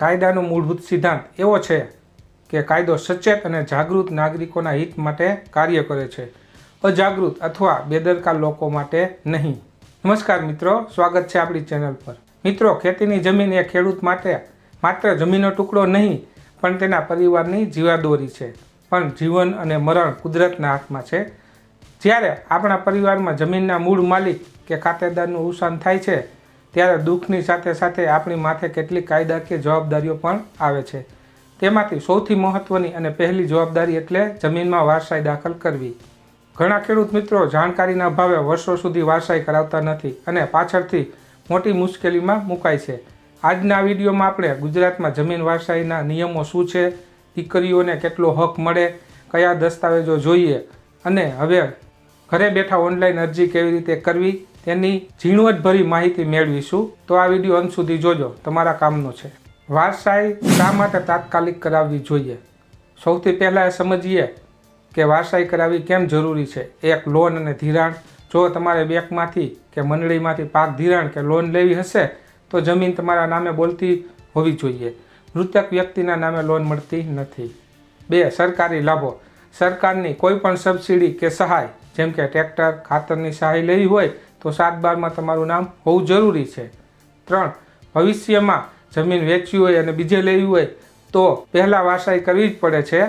કાયદાનો મૂળભૂત સિદ્ધાંત એવો છે કે કાયદો સચેત અને જાગૃત નાગરિકોના હિત માટે કાર્ય કરે છે. અજાગૃત અથવા બેદરકાર લોકો માટે નહીં. નમસ્કાર મિત્રો, સ્વાગત છે આપણી ચેનલ પર. મિત્રો, ખેતીની જમીન એ ખેડૂત માટે માત્ર જમીનનો ટુકડો નહીં, પણ તેના પરિવારની જીવાદોરી છે. પણ જીવન અને મરણ કુદરતના હાથમાં છે. જ્યારે આપણા પરિવારમાં જમીનના મૂળ માલિક કે ખાતેદારનું અવસાન થાય છે ત્યારે દુઃખની સાથે સાથે આપણી માથે કેટલીક કાયદાકીય જવાબદારીઓ પણ આવે છે. તેમાંથી સૌથી મહત્ત્વની અને પહેલી જવાબદારી એટલે જમીનમાં વારસાઈ દાખલ કરવી. ઘણા ખેડૂત મિત્રો જાણકારીના અભાવે વર્ષો સુધી વારસાઈ કરાવતા નથી અને પાછળથી મોટી મુશ્કેલીમાં મુકાય છે. આજના વિડીયોમાં આપણે ગુજરાતમાં જમીન વારસાઈના નિયમો શું છે, દીકરીઓને કેટલો હક મળે, કયા દસ્તાવેજો જોઈએ અને હવે ઘરે બેઠા ઓનલાઈન અરજી કેવી રીતે કરવી તેની ઝીણવટભરી માહિતી મેળવીશું. તો આ વીડિયો અંત સુધી જોજો. તમારા કામનો છે. વારસાઈ શા માટે તાત્કાલિક કરાવવી જોઈએ? સૌથી પહેલાં એ સમજીએ કે વારસાઈ કરાવવી કેમ જરૂરી છે? એક લોન અને ધિરાણ. જો તમારે બેંકમાંથી કે મંડળીમાંથી પાક ધિરાણ કે લોન લેવી હશે, તો જમીન તમારા નામે બોલતી હોવી જોઈએ. મૃતક વ્યક્તિના નામે લોન મળતી નથી. બે, સરકારી લાભો. સરકારની કોઈ પણ સબસિડી કે સહાય, જેમ કે ટ્રેક્ટર, ખાતરની સહાય લેવી હોય તો સાત બારમાં તમારું નામ હોવું જરૂરી છે. ત્રણ, ભવિષ્યમાં જમીન વેચવી હોય અને બીજે લેવી હોય તો પહેલાં વારસાઈ કરવી જ પડે છે.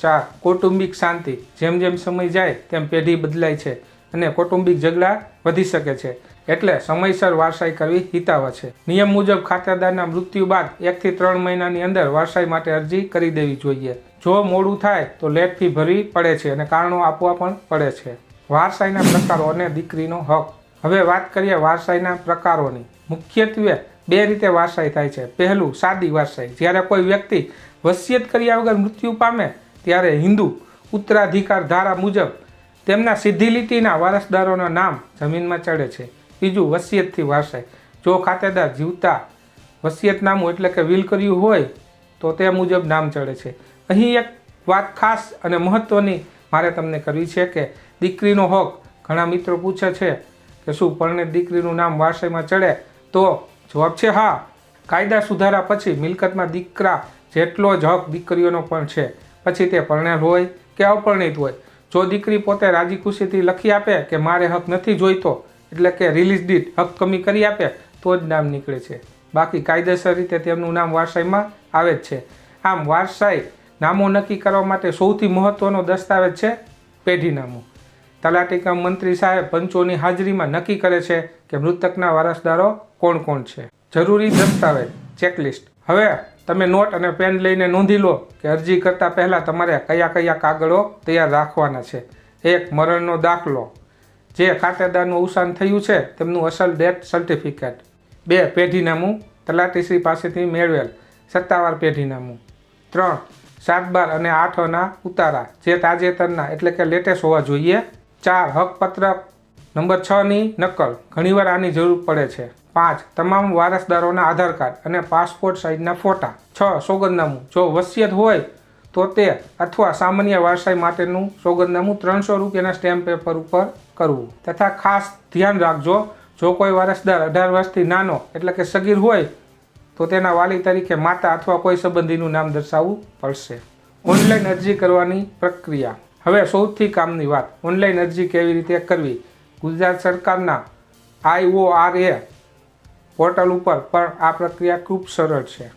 ચાર, કૌટુંબિક શાંતિ. જેમ જેમ સમય જાય તેમ પેઢી બદલાય છે અને કૌટુંબિક ઝઘડા વધી શકે છે. એટલે સમયસર વારસાઈ કરવી હિતાવ છે. નિયમ મુજબ ખાતેદારના મૃત્યુ બાદ એકથી ત્રણ મહિનાની અંદર વારસાઈ માટે અરજી કરી દેવી જોઈએ. જો મોડું થાય તો લેટ ફી ભરવી પડે છે અને કારણો આપવા પણ પડે છે. વારસાઈના પ્રકારો અને દીકરીનો હક. હવે વાત કરીએ વારસાઈના પ્રકારોની. મુખ્યત્વે બે રીતે વારસાઈ થાય છે. પહેલું સાદી વારસાઈ. જ્યારે કોઈ વ્યક્તિ વસિયત કર્યા વગર મૃત્યુ પામે, ત્યારે હિન્દુ ઉત્તરાધિકાર ધારા મુજબ તેમના સીધી લીટીના વારસદારોના નામ જમીનમાં ચડે છે. બીજું વસિયતથી વારસાઈ. જો ખાતેદાર જીવતા વસિયતનામું એટલે કે વિલ કર્યું હોય, તો તે મુજબ નામ ચડે છે. અહીં એક વાત ખાસ અને મહત્ત્વની મારે તમને કરવી છે કે દીકરીનો હક ઘણા મિત્રો પૂછે છે કે શું પરણિત દીકરીનું નામ વારસાઈમાં ચડે? તો જવાબ છે હા. કાયદા સુધારા પછી મિલકતમાં દીકરા જેટલો જ હક દીકરીઓનો પણ છે. પછી તે પરણેલ હોય કે અપરણિત હોય? જો દીકરી પોતે રાજી ખુશીથી લખી આપે કે મારે હક નથી જોઈતો, એટલે કે રિલીઝ દીટ હક કમી કરી આપે, તો જ નામ નીકળે છે. બાકી કાયદેસર રીતે તેમનું નામ વારસાઈમાં આવે જ છે. આમ વારસાઈ નામો નક્કી કરવા માટે સૌથી મહત્ત્વનો દસ્તાવેજ છે પેઢીનામું. તલાટી કમ મંત્રી સાહેબ પંચોની હાજરીમાં નક્કી કરે છે કે મૃતકના વારસદારો કોણ કોણ છે. જરૂરી દસ્તાવેજ, ચેકલિસ્ટ. હવે તમે નોટ અને પેન લઈને નોંધી લો કે અરજી કરતાં પહેલાં તમારે કયા કયા કાગળો તૈયાર રાખવાના છે. એક, મરણનો દાખલો. જે ખાતેદારનું અવસાન થયું છે, તેમનું અસલ ડેથ સર્ટિફિકેટ. બે, પેઢીનામું. તલાટીશ્રી પાસેથી મેળવેલ સત્તાવાર પેઢીનામું. ત્રણ, સાત બાર અને આઠના ઉતારા, જે તાજેતરના, એટલે કે લેટેસ્ટ હોવા જોઈએ. ચાર હકપત્રક નંબર છની નકલ. ઘણીવાર આની જરૂર પડે છે. પાંચ, તમામ વારસદારોના આધાર કાર્ડ અને પાસપોર્ટ સાઇઝના ફોટા. છ, સોગંદનામું. જો વસિયત હોય તો તે અથવા સામાન્ય વારસાઈ માટેનું સોગંદનામું ત્રણસો રૂપિયાના સ્ટેમ્પ પેપર ઉપર કરવું. તથા ખાસ ધ્યાન રાખજો, જો કોઈ વારસદાર અઢાર વર્ષથી નાનો એટલે કે સગીર હોય તો તેના વાલી તરીકે માતા અથવા કોઈ સંબંધીનું નામ દર્શાવવું પડશે. ઓનલાઈન અરજી કરવાની પ્રક્રિયા. હવે સૌથી કામની વાત, ઓનલાઈન અરજી કેવી રીતે કરવી? ગુજરાત સરકારના આઈઓઆરએ પોર્ટલ ઉપર પણ આ પ્રક્રિયા ખૂબ સરળ છે.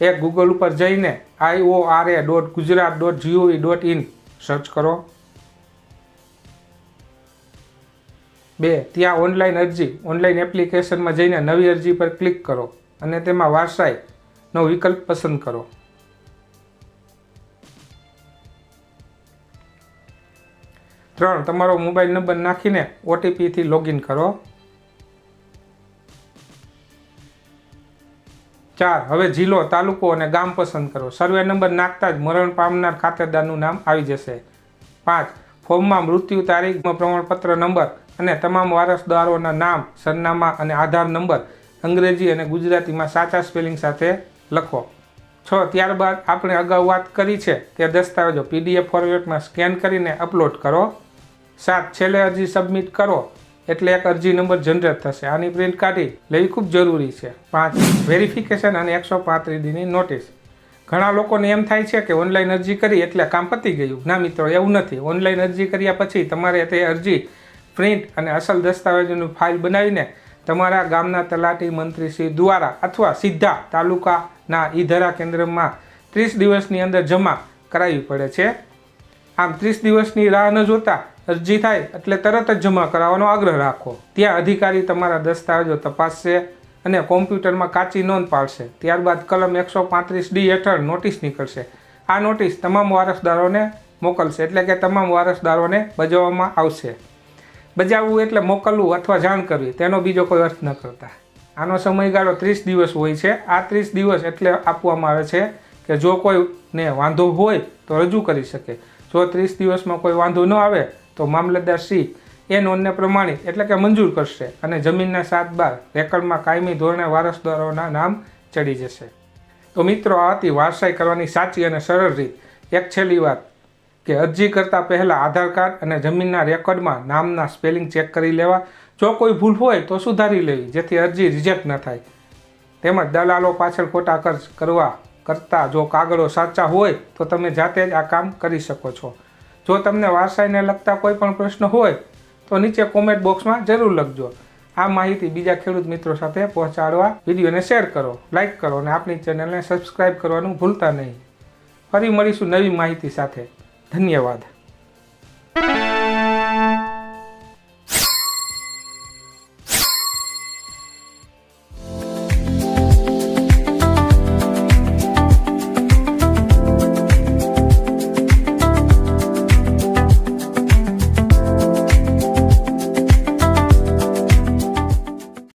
એ ગૂગલ ઉપર જઈને IORA dot Gujarat dot GOV dot in search કરો. બે, ત્યાં ઓનલાઈન અરજી, ઓનલાઈન એપ્લિકેશનમાં જઈને નવી અરજી પર ક્લિક કરો અને તેમાં વારસાઈનો વિકલ્પ પસંદ કરો. ત્રણ, તમારો મોબાઈલ નંબર નાખીને ઓટીપીથી લોગિન કરો. ચાર, હવે જિલ્લો, તાલુકો અને ગામ પસંદ કરો. સર્વે નંબર નાખતા જ મરણ પામનાર ખાતેદારનું નામ આવી જશે. પાંચ, ફોર્મમાં મૃત્યુ તારીખ, પ્રમાણપત્ર નંબર અને તમામ વારસદારોના નામ, સરનામા અને આધાર નંબર અંગ્રેજી અને ગુજરાતીમાં સાચા સ્પેલિંગ સાથે લખો. છ, ત્યારબાદ આપણે અગાઉ વાત કરી છે તે દસ્તાવેજો પીડીએફ ફોર્મેટમાં સ્કેન કરીને અપલોડ કરો. સાત, છેલ્લે અરજી સબમિટ કરો. એટલે એક અરજી નંબર જનરેટ થશે. આની પ્રિન્ટ કાઢી લેવી ખૂબ જરૂરી છે. પાંચ, વેરિફિકેશન અને એકસો પાંત્રીસ દીની નોટિસ. ઘણા લોકોને એમ થાય છે કે ઓનલાઈન અરજી કરી એટલે કામ પતી ગયું. ના મિત્રો, એવું નથી. ઓનલાઈન અરજી કર્યા પછી તમારે તે અરજી પ્રિન્ટ અને અસલ દસ્તાવેજોની ફાઇલ બનાવીને તમારા ગામના તલાટી મંત્રીશ્રી દ્વારા અથવા સીધા તાલુકાના ઈ ધરા કેન્દ્રમાં ત્રીસ દિવસની અંદર જમા કરાવવી પડે છે. આમ ત્રીસ દિવસની રાહ ન જોતા અરજી થાય એટલે તરત જ જમા કરાવવાનો આગ્રહ રાખો. ત્યાં અધિકારી તમારા દસ્તાવેજો તપાસશે અને કોમ્પ્યુટરમાં કાચી નોંધ પાડશે. ત્યારબાદ કલમ એકસો પાંત્રીસ ડી હેઠળ નોટિસ નીકળશે. આ નોટિસ તમામ વારસદારોને મોકલશે એટલે કે તમામ વારસદારોને બજાવવામાં આવશે. બજાવવું એટલે મોકલવું અથવા જાણ કરવી, તેનો બીજો કોઈ અર્થ ન કરતા. આનો સમયગાળો ત્રીસ દિવસ હોય છે. આ ત્રીસ દિવસ એટલે આપવામાં આવે છે કે જો કોઈને વાંધો હોય તો રજૂ કરી શકે. જો ત્રીસ દિવસમાં કોઈ વાંધો ન આવે તો મામલતદાર શ્રી એ નોંધને પ્રમાણિત એટલે કે મંજૂર કરશે અને જમીનના સાત બાર રેકર્ડમાં કાયમી ધોરણે વારસદારોના નામ ચડી જશે. તો મિત્રો, આ હતી વારસાઈ કરવાની સાચી અને સરળ રીત. એક છેલ્લી વાત કે અરજી કરતાં પહેલાં આધાર કાર્ડ અને જમીનના રેકોર્ડમાં નામના સ્પેલિંગ ચેક કરી લેવા. જો કોઈ ભૂલ હોય તો સુધારી લેવી જેથી અરજી રિજેક્ટ ન થાય. તેમજ દલાલો પાછળ ખોટા ખર્ચ કરવા કરતાં જો કાગળો સાચા હોય, તો તમે જાતે જ આ કામ કરી શકો છો. જો તમને વારસાઈને લગતા કોઈ પણ પ્રશ્ન હોય, તો નીચે કોમેન્ટ બોક્સમાં જરૂર લખજો. આ માહિતી બીજા ખેડૂત મિત્રો સાથે પહોંચાડવા વિડીયોને શેર કરો લાઇક કરો અને આપણી ચેનલને સબસ્ક્રાઇબ કરવાનું ભૂલતા નહીં. ફરી મળીશું નવી માહિતી સાથે. ધન્યવાદ.